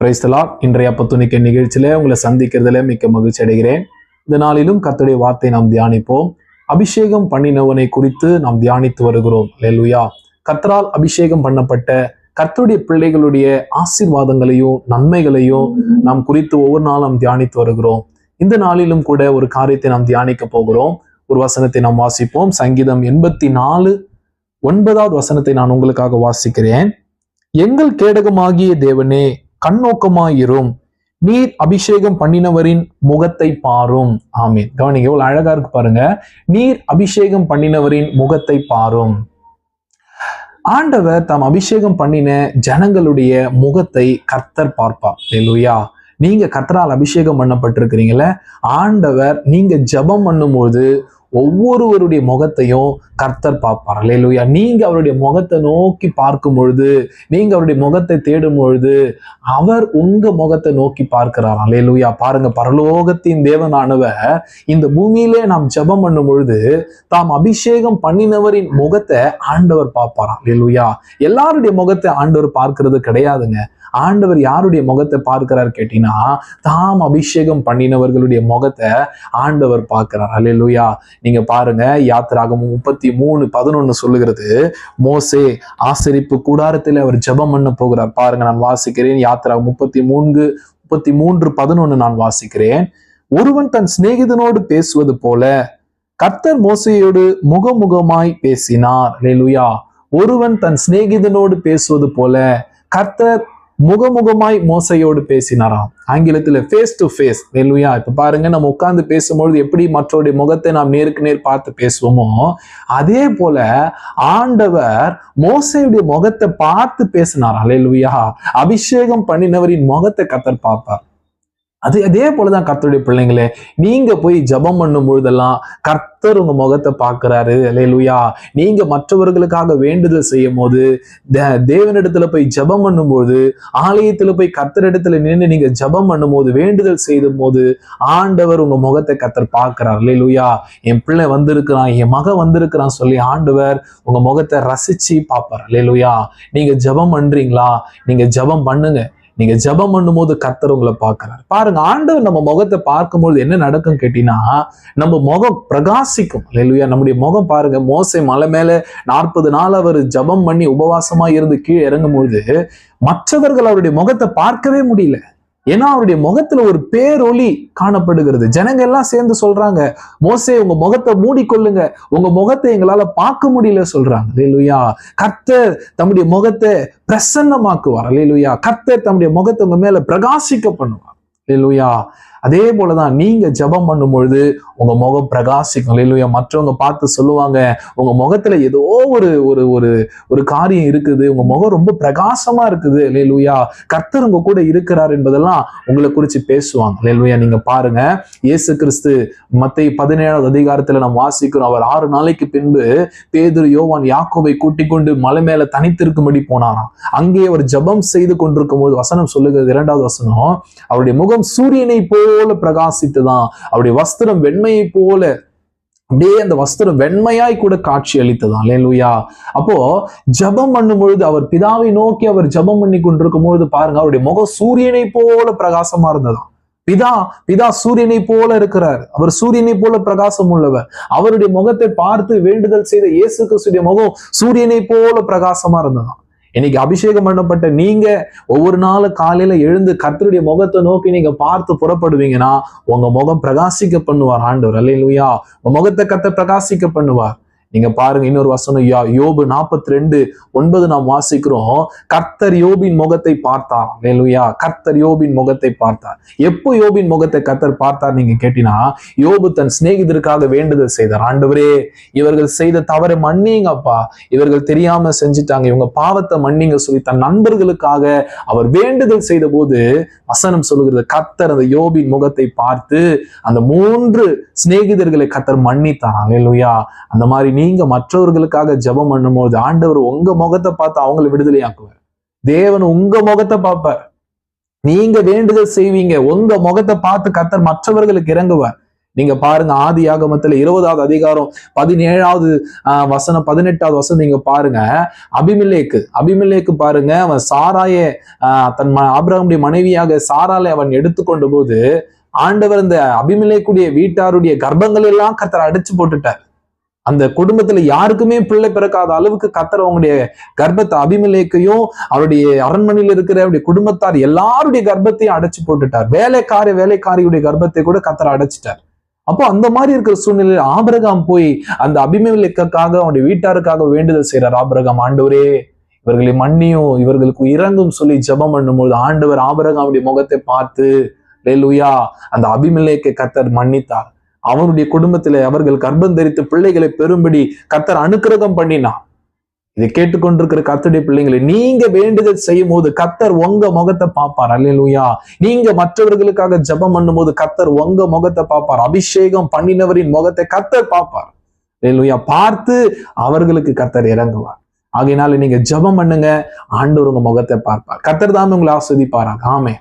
பிரைஸ்தலா இன்றைய அப்பத்துணிக்க நிகழ்ச்சியில உங்களை சந்திக்கிறதுல மிக்க மகிழ்ச்சி அடைகிறேன். இந்த நாளிலும் கத்துடைய வார்த்தை நாம் தியானிப்போம். அபிஷேகம் பண்ணினவனை குறித்து நாம் தியானித்து வருகிறோம். அல்லேலூயா கத்தரால் அபிஷேகம் பண்ணப்பட்ட கர்த்தருடைய பிள்ளைகளுடைய ஆசீர்வாதங்களையும் நன்மைகளையும் நாம் குறித்து ஒவ்வொரு நாளும் நாம் தியானித்து வருகிறோம். இந்த நாளிலும் கூட ஒரு காரியத்தை நாம் தியானிக்க போகிறோம். ஒரு வசனத்தை நாம் வாசிப்போம். சங்கீதம் எண்பத்தி நாலு ஒன்பதாவது வசனத்தை நான் உங்களுக்காக வாசிக்கிறேன். எங்கள் கேடகமாகிய தேவனே கண்ணோக்கமாயிரும். நீர் அபிஷேகம் பண்ணினவரின் முகத்தை பாரும். ஆமீன். கவனிங்க எவ்வளவு அழகா இருக்கு பாருங்க. நீர் அபிஷேகம் பண்ணினவரின் முகத்தை பாரும். ஆண்டவர் தாம் அபிஷேகம் பண்ணின ஜனங்களுடைய முகத்தை கர்த்தர் பார்ப்பார். இல்லையா நீங்க கர்த்தரால் அபிஷேகம் பண்ணப்பட்டிருக்கிறீங்கள ஆண்டவர் நீங்க ஜெபம் பண்ணும்போது ஒவ்வொருவருடைய முகத்தையும் கர்த்தர் பார்ப்பார். இல்லையா நீங்க அவருடைய முகத்தை நோக்கி பார்க்கும் பொழுது நீங்க அவருடைய முகத்தை தேடும் பொழுது அவர் உங்க முகத்தை நோக்கி பார்க்கிறார். இல்லையா பாருங்க பரலோகத்தின் தேவனானவர் இந்த பூமியிலே நாம் ஜெபம் பண்ணும் பொழுது தாம் அபிஷேகம் பண்ணினவரின் முகத்தை ஆண்டவர் பார்ப்பாராம். இல்லையா எல்லாருடைய முகத்தை ஆண்டவர் பார்க்கிறது கிடையாதுங்க. ஆண்டவர் யாருடைய முகத்தை பார்க்கிறார் கேட்டீங்கன்னா தாம் அபிஷேகம் பண்ணினவர்களுடைய முகத்தை ஆண்டவர் பார்க்கிறார். அல்லேலூயா நீங்க பாருங்க யாத்திராகமும் முப்பத்தி மூணு பதினொன்னு சொல்லுகிறது மோசே ஆசரிப்பு கூடாரத்தில் அவர் ஜெபம் பண்ண போகிறார். பாருங்க நான் வாசிக்கிறேன் யாத்திரா முப்பத்தி மூன்று முப்பத்தி மூன்று பதினொன்னு நான் வாசிக்கிறேன். ஒருவன் தன் சிநேகிதனோடு பேசுவது போல கர்த்தர் மோசையோடு முகமுகமாய் பேசினார். அல்லேலூயா ஒருவன் தன் சிநேகிதனோடு பேசுவது போல கர்த்தர் முகமுகமாய் மோசையோடு பேசினாராம். ஆங்கிலத்துல ஃபேஸ் டு ஃபேஸ் நெல்லுயா இப்ப பாருங்க நம்ம உட்கார்ந்து பேசும்பொழுது எப்படி மற்றவருடைய முகத்தை நாம் நேருக்கு நேர் பார்த்து பேசுவோமோ அதே போல ஆண்டவர் மோசையுடைய முகத்தை பார்த்து பேசினார். லெல்வியா அபிஷேகம் பண்ணினவரின் முகத்தை கத்தர் பார்ப்பார். அது அதே போலதான் கர்த்தருடைய பிள்ளைங்களே நீங்க போய் ஜெபம் பண்ணும் பொழுதெல்லாம் கர்த்தர் உங்க முகத்தை பார்க்கிறாரு. லூயா நீங்க மற்றவர்களுக்காக வேண்டுதல் செய்யும் போது தேவனிடத்துல போய் ஜெபம் பண்ணும்போது ஆலயத்துல போய் கர்த்தரிடத்துல நின்று நீங்க ஜெபம் பண்ணும்போது வேண்டுதல் செய்யும் போது ஆண்டவர் உங்க முகத்தை கர்த்தர் பார்க்கிறார். லூயா என் பிள்ளை வந்திருக்கிறான் என் மகன் வந்திருக்கிறான் சொல்லி ஆண்டவர் உங்க முகத்தை ரசிச்சு பார்ப்பார். லூயா நீங்க ஜெபம் பண்றீங்களா? நீங்க ஜெபம் பண்ணுங்க. நீங்க ஜெபம் பண்ணும்போது கர்த்தர் உங்களை பார்க்கிறார். பாருங்க ஆண்டவர் நம்ம முகத்தை பார்க்கும்போது என்ன நடக்கும் கேட்டீங்கன்னா நம்ம முகம் பிரகாசிக்கும். இல்லையா நம்முடைய முகம் பாருங்க மோசை மலை மேல நாற்பது நாள் அவர் ஜெபம் பண்ணி உபவாசமா இருந்து கீழே இறங்கும் பொழுது மற்றவர்கள் அவருடைய முகத்தை பார்க்கவே முடியல. ஏன்னா அவருடைய முகத்துல ஒரு பேரொளி காணப்படுகிறது. ஜனங்க எல்லாம் சேர்ந்து சொல்றாங்க மோசே உங்க முகத்தை மூடிக்கொள்ளுங்க உங்க முகத்தை எங்களால பார்க்க முடியல சொல்றாங்க. அல்லேலூயா கர்த்தர் தம்முடைய முகத்தை பிரசன்னமாக்குவார். அல்லேலூயா கர்த்தர் தம்முடைய முகத்தை உங்க மேல பிரகாசிக்க பண்ணுவார். அல்லேலூயா அதே போலதான் நீங்க ஜெபம் பண்ணும் பொழுது உங்க முகம் பிரகாசிக்கும். இல்லையா மற்றவங்க பார்த்து சொல்லுவாங்க உங்க முகத்துல ஏதோ ஒரு ஒரு ஒரு ஒரு காரியம் இருக்குது உங்க முகம் ரொம்ப பிரகாசமா இருக்குது. லேலுயா கர்த்தர் உங்க கூட இருக்கிறார் என்பதெல்லாம் உங்களை குறிச்சு பேசுவாங்க. லேலுயா நீங்க பாருங்க இயேசு கிறிஸ்து மத்திய பதினேழாவது அதிகாரத்துல நாம் வாசிக்கிறோம். அவர் ஆறு நாளைக்கு பின்பு பேதுரு யோவான் யாக்கோவை கூட்டிக் கொண்டு மலை மேல தனித்திருக்கும்படி போனாராம். அங்கே அவர் ஜெபம் செய்து கொண்டிருக்கும் போது வசனம் சொல்லுகிறது இரண்டாவது வசனம் அவருடைய முகம் சூரியனை போல் போல பிரகாசித்துதான். அப்படி வஸ்திரம் வெண்மையை போல அப்படியே அந்த வஸ்திரம் வெண்மையாய் கூட காட்சி அளித்ததான் லேலுயா அப்போ ஜபம் பண்ணும் பொழுது அவர் பிதாவை நோக்கி அவர் ஜபம் பண்ணி கொண்டிருக்கும் பொழுது பாருங்க அவருடைய முகம் சூரியனை போல பிரகாசமா இருந்ததாம். பிதா பிதா சூரியனை போல இருக்கிறார். அவர் சூரியனை போல பிரகாசம் உள்ளவர். அவருடைய முகத்தை பார்த்து வேண்டுதல் செய்த இயேசு கிறிஸ்துடைய முகம் சூரியனை போல பிரகாசமா இருந்ததாம். இன்னைக்கு அபிஷேகம் பண்ணப்பட்ட நீங்க ஒவ்வொரு நாளும் காலையில எழுந்து கர்த்தருடைய முகத்தை நோக்கி நீங்க பார்த்து புறப்படுவீங்கன்னா உங்க முகம் பிரகாசிக்க பண்ணுவார் ஆண்டவர். அல்லையா உங்க முகத்தை கத்த பிரகாசிக்க பண்ணுவார். நீங்க பாருங்க இன்னொரு வசனம் யோபு நாற்பத்தி ரெண்டு ஒன்பது நாம் வாசிக்கிறோம். கர்த்தர் யோபின் முகத்தை பார்த்தா வேலுயா கர்த்தர் யோபின் முகத்தை பார்த்தார். எப்போ யோபின் முகத்தை கர்த்தர் பார்த்தார் நீங்க கேட்டினா யோபு தன் சிநேகிதருக்காக வேண்டுதல் செய்தார். ஆண்டவரே இவர்கள் செய்த தவறை மன்னிங்கப்பா. இவர்கள் தெரியாம செஞ்சுட்டாங்க. இவங்க பாவத்தை மன்னிங்க சொல்லி தன் நண்பர்களுக்காக அவர் வேண்டுதல் செய்த போது வசனம் சொல்லுகிறது கர்த்தர் அந்த யோபின் முகத்தை பார்த்து அந்த மூன்று சிநேகிதர்களை கர்த்தர் மன்னித்தார். அல்லேலூயா அந்த மாதிரி நீங்க மற்றவர்களுக்காக ஜெபம் பண்ணும்போது ஆண்டவர் உங்க முகத்தை பார்த்து அவங்களை விடுதலையாக்குவார். தேவன் உங்க முகத்தை பார்ப்பார். நீங்க வேண்டுதல் செய்வீங்க. உங்க முகத்தை பார்த்து கத்தர் மற்றவர்களுக்கு இறங்குவார். நீங்க பாருங்க ஆதி ஆகமத்துல இருபதாவது அதிகாரம் பதினேழாவது ஆஹ், வசனம் பதினெட்டாவது வசனம் நீங்க பாருங்க. அபிமிலேக்கு அபிமிலேக்கு பாருங்க அவன் சாராய ஆஹ், தன் ம- மனைவியாக சாராலை அவன் எடுத்துக்கொண்ட போது ஆண்டவர் இந்த அபிமிலேக்குடைய வீட்டாருடைய கர்ப்பங்கள் எல்லாம் கத்தர் அடிச்சு போட்டுட்டார். அந்த குடும்பத்துல யாருக்குமே பிள்ளை பிறக்காத அளவுக்கு கத்தர் அவங்களுடைய கர்ப்பத்தை அபிமிலேக்கையும் அவருடைய அரண்மனையில் இருக்கிற அவருடைய குடும்பத்தார் எல்லாருடைய கர்ப்பத்தையும் அடைச்சு போட்டுட்டார். வேலைக்காரி வேலைக்காரியுடைய கர்ப்பத்தை கூட கத்தர் அடைச்சிட்டார். அப்போ அந்த மாதிரி இருக்கிற சூழ்நிலையில் ஆபிரகாம் போய் அந்த அபிமேலக்காக அவனுடைய வீட்டாருக்காக வேண்டுதல் செய்யறார் ஆபிரகாம் ஆண்டவரே இவர்களை மன்னியும் இவர்களுக்கு இறங்கும் சொல்லி ஜெபம் பண்ணும்போது ஆண்டவர் ஆபிரகாமுடைய முகத்தை பார்த்து லேலுயா அந்த அபிமலேக்கை கத்தர் மன்னித்தார். அவனுடைய குடும்பத்திலே அவர்கள் கர்ப்பம் தரித்து பிள்ளைகளை பெறும்படி கத்தர் அனுக்கிரகம் பண்ணினான் இதை கேட்டுக்கொண்டிருக்கிற கத்தருடைய பிள்ளைங்களை நீங்க வேண்டுதல் செய்யும் போது கத்தர் உங்க முகத்தை பார்ப்பார். அல்லேலூயா. நீங்க மற்றவர்களுக்காக ஜெபம் பண்ணும்போது கத்தர் உங்க முகத்தை பார்ப்பார். அபிஷேகம் பண்ணினவரின் முகத்தை கத்தர் பார்ப்பார். அல்லேலூயா. பார்த்து அவர்களுக்கு கத்தர் இறங்குவார். ஆகையினால நீங்க ஜெபம் பண்ணுங்க ஆண்டவர் உங்க முகத்தை பார்ப்பார். கத்தர் தான் உங்களை ஆஸ்வதிப்பாராக. ஆமே